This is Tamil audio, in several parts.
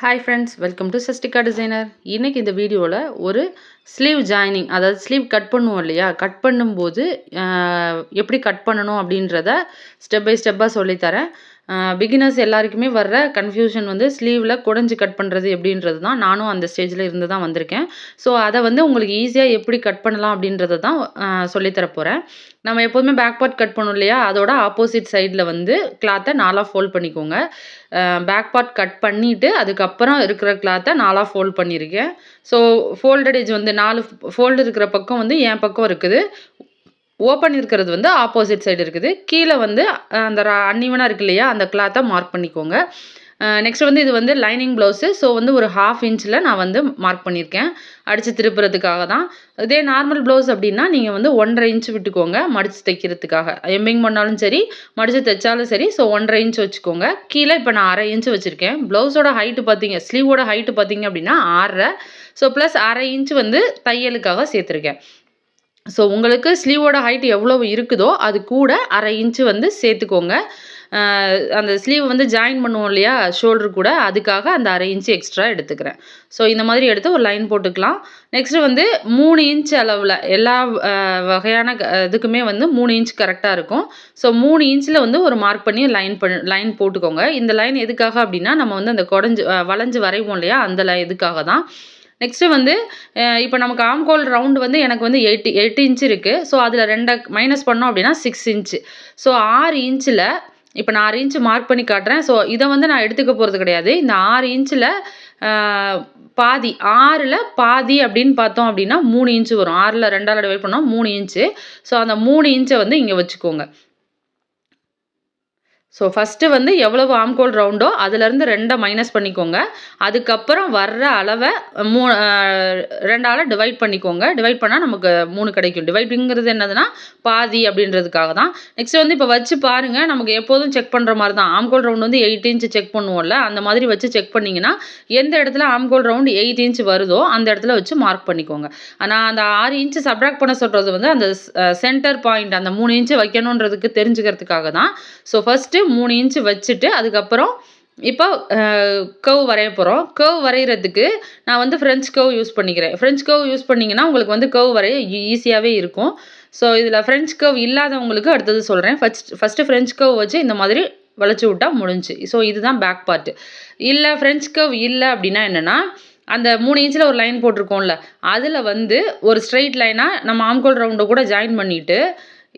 Hi friends welcome to Sastika designer இன்றைக்கி இந்த வீடியோவில் ஒரு ஸ்லீவ் ஜாயினிங் அதாவது ஸ்லீவ் கட் பண்ணுவோம் இல்லையா? கட் பண்ணும்போது எப்படி கட் பண்ணணும் அப்படின்றத ஸ்டெப் பை ஸ்டெப்பாக சொல்லித்தரேன். பிகினர்ஸ் எல்லாருக்குமே வர்ற கன்ஃபியூஷன் வந்து ஸ்லீவில் குடஞ்சி கட் பண்ணுறது எப்படின்றது தான் நானும் அந்த ஸ்டேஜில் இருந்து தான் வந்திருக்கேன். ஸோ அதை வந்து உங்களுக்கு ஈஸியாக எப்படி கட் பண்ணலாம் அப்படின்றத தான் சொல்லித்தர போகிறேன் நம்ம எப்போதுமே பேக் பார்ட் கட் பண்ணோம் இல்லையா? அதோட ஆப்போசிட் சைடில் வந்து கிளாத்தை நாலாக ஃபோல்ட் பண்ணிக்கோங்க. பேக் பார்ட் கட் பண்ணிவிட்டு அதுக்கப்புறம் இருக்கிற கிளாத்தை நாலாக ஃபோல்ட் பண்ணியிருக்கேன் ஸோ ஃபோல்டடேஜ் வந்து நாலு ஃபோல்டு இருக்கிற பக்கம் வந்து என் பக்கம் இருக்குது. ஓப்பன் இருக்கிறது வந்து ஆப்போசிட் சைடு இருக்குது. கீழே வந்து அந்த அன்னிவனாக இருக்கு இல்லையா அந்த கிளாத்தை மார்க் பண்ணிக்கோங்க. நெக்ஸ்ட் வந்து இது வந்து லைனிங் ப்ளவுஸு ஸோ வந்து ஒரு ஹாஃப் இன்ச்சில் நான் வந்து மார்க் பண்ணியிருக்கேன். அடித்து திருப்புறதுக்காக தான். இதே நார்மல் ப்ளவுஸ் அப்படின்னா நீங்கள் வந்து ஒன்றரை இன்ச் விட்டுக்கோங்க மடித்து தைக்கிறதுக்காக. எம்பிங் பண்ணாலும் சரி மடித்து தைச்சாலும் சரி ஸோ ஒன்றரை இன்ச் வச்சுக்கோங்க. கீழே இப்போ நான் அரை இன்ச் வச்சுருக்கேன். ப்ளவுஸோட ஹைட்டு பார்த்தீங்க ஸ்லீவோட ஹைட்டு பார்த்தீங்க அப்படின்னா ஆறரை. ஸோ ப்ளஸ் அரை இன்ச் வந்து தையலுக்காக சேர்த்துருக்கேன். ஸோ உங்களுக்கு ஸ்லீவோட ஹைட் எவ்வளவு இருக்குதோ அது கூட அரை இன்ச்சு வந்து சேர்த்துக்கோங்க. அந்த ஸ்லீவ் வந்து ஜாயின் பண்ணுவோம் இல்லையா? ஷோல்டர் கூட அதுக்காக அந்த அரை இன்ச்சு எக்ஸ்ட்ரா எடுத்துக்கிறேன். ஸோ இந்த மாதிரி எடுத்து ஒரு லைன் போட்டுக்கலாம். நெக்ஸ்ட்டு வந்து மூணு இன்ச் அளவில் எல்லா வகையான க- இதுக்குமே வந்து மூணு இன்ச் கரெக்டாக இருக்கும். ஸோ மூணு இன்ச்சில் வந்து ஒரு மார்க் பண்ணி லைன் பண் லைன் போட்டுக்கோங்க. இந்த லைன் எதுக்காக அப்படின்னா நம்ம வந்து அந்த குடஞ்சு வளைஞ்சு வரைவோம் இல்லையா? அந்த லை இதுக்காக தான். நெக்ஸ்ட்டு வந்து இப்போ நமக்கு ஆம்கோல் ரவுண்டு வந்து எனக்கு வந்து எயிட் எட்டு இன்ச் இருக்குது ஸோ அதில் ரெண்டை மைனஸ் பண்ணோம் அப்படின்னா சிக்ஸ் இன்ச்சு ஸோ ஆறு இன்ச்சில் இப்போ நான் ஆறு இன்ச்சு மார்க் பண்ணி காட்டுறேன். ஸோ இதை வந்து நான் எடுத்துக்க போகிறது கிடையாது. இந்த ஆறு இன்ச்சில் பாதி ஆறில் பாதி அப்படின்னு பார்த்தோம் அப்படின்னா மூணு இன்ச்சு வரும். ஆறில் ரெண்டால் டிவைட் பண்ணோம் மூணு இன்ச்சு ஸோ அந்த மூணு இன்ச்சை வந்து இங்கே வச்சுக்கோங்க. ஸோ ஃபஸ்ட்டு வந்து எவ்வளவு ஆம்கோல் ரவுண்டோ அதுலேருந்து ரெண்டை மைனஸ் பண்ணிக்கோங்க. அதுக்கப்புறம் வர்ற அளவை மூ ரெண்டால் ரெண்டால டிவைட் பண்ணிக்கோங்க. டிவைட் பண்ணால் நமக்கு மூணு கிடைக்கும். டிவைட்டுங்கிறது என்னதுன்னா பாதி அப்படின்றதுக்காக தான். நெக்ஸ்ட் வந்து இப்போ வச்சு பாருங்கள் நமக்கு எப்போதும் செக் பண்ணுற மாதிரி தான். ஆம்கோல் ரவுண்ட் வந்து எயிட் இன்ச் செக் பண்ணுவோம்ல அந்த மாதிரி வச்சு செக் பண்ணிங்கன்னா எந்த இடத்துல ஆம்கோல் ரவுண்ட் எயிட் இன்ச் வருதோ அந்த இடத்துல வச்சு மார்க் பண்ணிக்கோங்க. ஆனால் அந்த ஆறு இன்ச்சு சப்ராக்ட் பண்ண சொல்கிறது வந்து அந்த சென்டர் பாயிண்ட் அந்த மூணு இன்ச்சு வைக்கணுன்றதுக்கு தெரிஞ்சுக்கிறதுக்காக தான். ஸோ ஃபஸ்ட்டு மூணு இன்ச்சு வச்சுட்டு அதுக்கப்புறம் இப்போ கர்வ் வரைய போகிறோம் கர்வ் வரைகிறதுக்கு நான் வந்து ஃப்ரெஞ்ச் கர்வ் யூஸ் பண்ணிக்கிறேன். ஃப்ரெஞ்ச் கர்வ் யூஸ் பண்ணிங்கன்னா உங்களுக்கு வந்து கர்வ் வரைய ஈஸியாகவே இருக்கும். ஸோ இதில் ஃப்ரெஞ்ச் கர்வ் இல்லாதவங்களுக்கு அடுத்தது சொல்கிறேன் ஃபஸ்ட் ஃபஸ்ட்டு ஃப்ரெஞ்ச் கர்வ் வச்சு இந்த மாதிரி வளைச்சி விட்டால் முடிஞ்சு. ஸோ இதுதான் பேக் பார்ட்டு இல்லை ஃப்ரெஞ்ச் கர்வ் இல்லை அப்படின்னா என்னென்னா அந்த மூணு இன்ச்சில் ஒரு லைன் போட்டிருக்கோம்ல அதில் வந்து ஒரு ஸ்ட்ரெயிட் லைனாக நம்ம ஆம்கோல் ரவுண்டை கூட ஜாயின் பண்ணிவிட்டு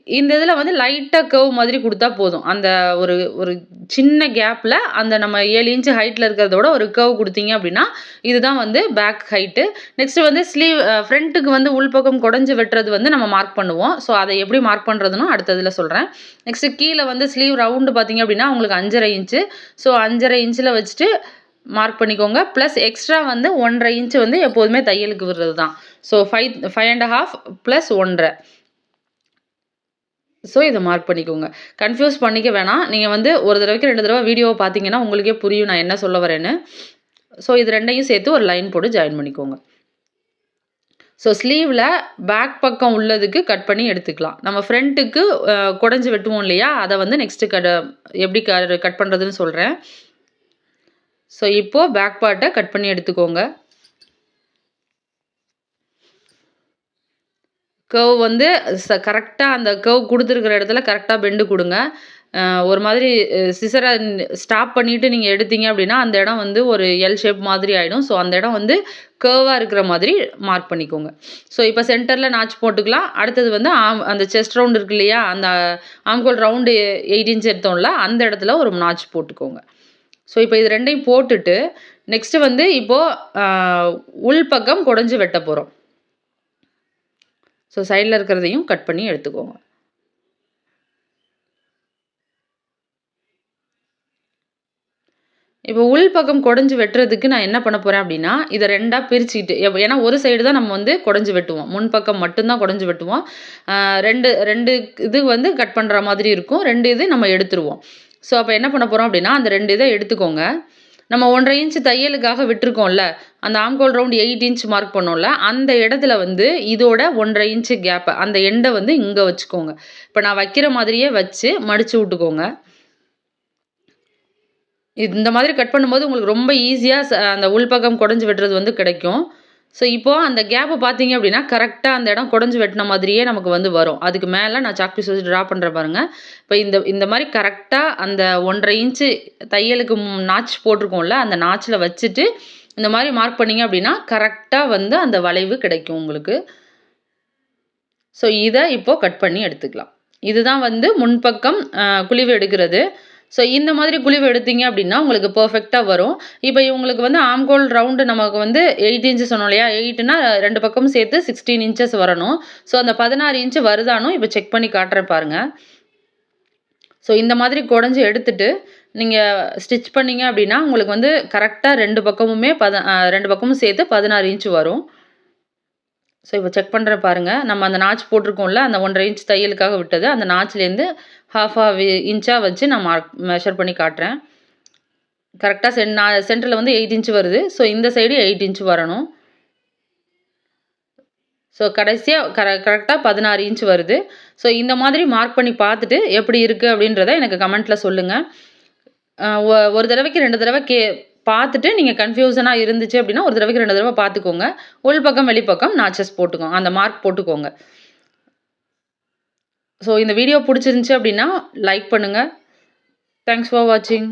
இந்த இதில் வந்து லைட்டாக கவ் மாதிரி கொடுத்தா போதும். அந்த ஒரு ஒரு சின்ன கேப்பில் அந்த நம்ம ஏழு இன்ச்சு ஹைட்டில் இருக்கிறதோட ஒரு கவ் கொடுத்தீங்க அப்படின்னா இதுதான் வந்து பேக் ஹைட்டு நெக்ஸ்ட்டு வந்து ஸ்லீவ் ஃப்ரண்ட்டுக்கு வந்து உள்பக்கம் குடஞ்சி வெட்டுறது வந்து நம்ம மார்க் பண்ணுவோம். ஸோ அதை எப்படி மார்க் பண்ணுறதுன்னு அடுத்ததில் சொல்கிறேன் நெக்ஸ்ட்டு கீழே வந்து ஸ்லீவ் ரவுண்டு பார்த்தீங்க அப்படின்னா உங்களுக்கு அஞ்சரை இன்ச்சு ஸோ அஞ்சரை இன்ச்சில் வச்சுட்டு மார்க் பண்ணிக்கோங்க. ப்ளஸ் எக்ஸ்ட்ரா வந்து ஒன்றரை இன்ச்சு வந்து எப்போதுமே தையலுக்கு விடுறது தான் so five five and half plus ஒன்றரை. ஸோ இதை மார்க் பண்ணிக்கோங்க. கன்ஃபியூஸ் பண்ணிக்க வேணாம். நீங்கள் வந்து ஒரு தடவைக்கு ரெண்டு தடவை வீடியோவை பார்த்தீங்கன்னா உங்களுக்கே புரியும் நான் என்ன சொல்ல வரேன்னு. ஸோ இது ரெண்டையும் சேர்த்து ஒரு லைன் போட்டு ஜாயின் பண்ணிக்கோங்க. ஸோ ஸ்லீவில் பேக் பக்கம் உள்ளதுக்கு கட் பண்ணி எடுத்துக்கலாம். நம்ம ஃப்ரண்ட்டுக்கு குடஞ்சி வெட்டுவோம் இல்லையா? அதை வந்து நெக்ஸ்ட்டு கட் எப்படி கட் பண்ணுறதுன்னு சொல்கிறேன் ஸோ இப்போது பேக் பார்ட்டை கட் பண்ணி எடுத்துக்கோங்க. கர்வ் வந்து ச கரெக்டாக அந்த கர்வ் கொடுத்துருக்குற இடத்துல கரெக்டாக பெண்டு கொடுங்க. ஒரு மாதிரி சிசரை ஸ்டாப் பண்ணிவிட்டு நீங்கள் எடுத்தீங்க அப்படின்னா அந்த இடம் வந்து ஒரு எல் ஷேப் மாதிரி ஆகிடும் ஸோ அந்த இடம் வந்து கேர்வாக இருக்கிற மாதிரி மார்க் பண்ணிக்கோங்க. ஸோ இப்போ சென்டரில் நாச் போட்டுக்கலாம். அடுத்தது வந்து ஆம் அந்த செஸ்ட் ரவுண்ட் இருக்கு இல்லையா? அந்த ஆம்கோல் ரவுண்டு எயிட் இன்ச் எடுத்தோம்ல அந்த இடத்துல ஒரு நாச் போட்டுக்கோங்க. ஸோ இப்போ இது ரெண்டையும் போட்டுட்டு நெக்ஸ்ட்டு வந்து இப்போது உள் பக்கம் குடஞ்சி வெட்ட போகிறோம் ஸோ சைடில் இருக்கிறதையும் கட் பண்ணி எடுத்துக்கோங்க. இப்போ உள் பக்கம் குடஞ்சி வெட்டுறதுக்கு நான் என்ன பண்ண போகிறேன் அப்படின்னா இதை ரெண்டாக பிரிச்சுக்கிட்டு ஏன்னா ஒரு சைடு தான் நம்ம வந்து குடஞ்சி வெட்டுவோம். முன் பக்கம் மட்டும்தான் குடஞ்சி வெட்டுவோம். ரெண்டு ரெண்டு இது வந்து கட் பண்ணுற மாதிரி இருக்கும். ரெண்டு இது நம்ம எடுத்துருவோம். ஸோ அப்போ என்ன பண்ண போகிறோம் அப்படின்னா அந்த ரெண்டு இதை எடுத்துக்கோங்க. நம்ம ஒன்றரை இன்ச் தையலுக்காக விட்டுருக்கோம்ல அந்த ஆம்கோல் ரவுண்ட் எயிட் இன்ச் மார்க் பண்ணோம்ல அந்த இடத்துல வந்து இதோட ஒன்றரை இன்ச்சு கேப்பை அந்த எண்டை வந்து இங்கே வச்சுக்கோங்க. இப்போ நான் வைக்கிற மாதிரியே வச்சு மடித்து விட்டுக்கோங்க. இந்த மாதிரி கட் பண்ணும்போது உங்களுக்கு ரொம்ப ஈஸியாக ச அந்த உள்பக்கம் குடஞ்சி வெட்டுறது வந்து கிடைக்கும். ஸோ இப்போது அந்த கேப்பை பார்த்தீங்க அப்படின்னா கரெக்டாக அந்த இடம் குடஞ்சி வெட்டின மாதிரியே நமக்கு வந்து வரும். அதுக்கு மேலே நான் சாக் பீஸ் வச்சு ட்ரா பண்ணுற பாருங்கள் இப்போ இந்த இந்த மாதிரி கரெக்டாக அந்த ஒன்றரை இன்ச்சு தையலுக்கு நாச் போட்டிருக்கோம்ல அந்த நாச்சில் வச்சுட்டு இந்த மாதிரி மார்க் பண்ணிங்க அப்படின்னா கரெக்டாக வந்து அந்த வளைவு கிடைக்கும் உங்களுக்கு. ஸோ இதை இப்போது கட் பண்ணி எடுத்துக்கலாம். இதுதான் வந்து முன்பக்கம் குழிவு எடுக்கிறது. ஸோ இந்த மாதிரி குழிவு எடுத்தீங்க அப்படின்னா உங்களுக்கு பர்ஃபெக்டாக வரும். இப்போ இவங்களுக்கு வந்து ஆம்கோல் ரவுண்டு நமக்கு வந்து எயிட் இன்ச்சு சொன்னோம் இல்லையா? எயிட்னா ரெண்டு பக்கமும் சேர்த்து சிக்ஸ்டீன் இன்ச்சஸ் வரணும். ஸோ அந்த பதினாறு இன்ச்சு வருதானோ இப்போ செக் பண்ணி காட்டுறேன் பாருங்கள் ஸோ இந்த மாதிரி குடஞ்சி எடுத்துட்டு நீங்கள் ஸ்டிச் பண்ணிங்க அப்படின்னா உங்களுக்கு வந்து கரெக்டாக ரெண்டு பக்கமுமே பத ரெண்டு பக்கமும் சேர்த்து பதினாறு இன்ச்சு வரும். ஸோ இப்போ செக் பண்ணுறேன் பாருங்கள் நம்ம அந்த நாச் போட்டிருக்கோம்ல அந்த ஒன்றரை இன்ச் தையலுக்காக விட்டது. அந்த நாச்சிலேருந்து ஹாஃப் ஹாஃப் இன்ச்சாக வச்சு நான் மார்க் மெஷர் பண்ணி காட்டுறேன். கரெக்டாக சென் நான் சென்டரில் வந்து எயிட் இன்ச் வருது. ஸோ இந்த சைடு எயிட் இன்ச் வரணும். ஸோ கடைசியாக கர கரெக்டாக பதினாறு இன்ச் வருது. ஸோ இந்த மாதிரி மார்க் பண்ணி பார்த்துட்டு எப்படி இருக்குது அப்படின்றத எனக்கு கமெண்ட்டில் சொல்லுங்கள் ஒரு தடவைக்கு ரெண்டு தடவை கே பார்த்துட்டு நீங்கள் கன்ஃபியூசனாக இருந்துச்சு அப்படின்னா ஒரு தடவைக்கு ரெண்டு தடவை பார்த்துக்கோங்க. உள் பக்கம் வெளிப்பக்கம் நாச்சஸ் போட்டுக்கோங்க அந்த மார்க் போட்டுக்கோங்க. ஸோ இந்த வீடியோ பிடிச்சிருந்துச்சி அப்படின்னா லைக் பண்ணுங்கள் தேங்க்ஸ் ஃபார் வாட்சிங்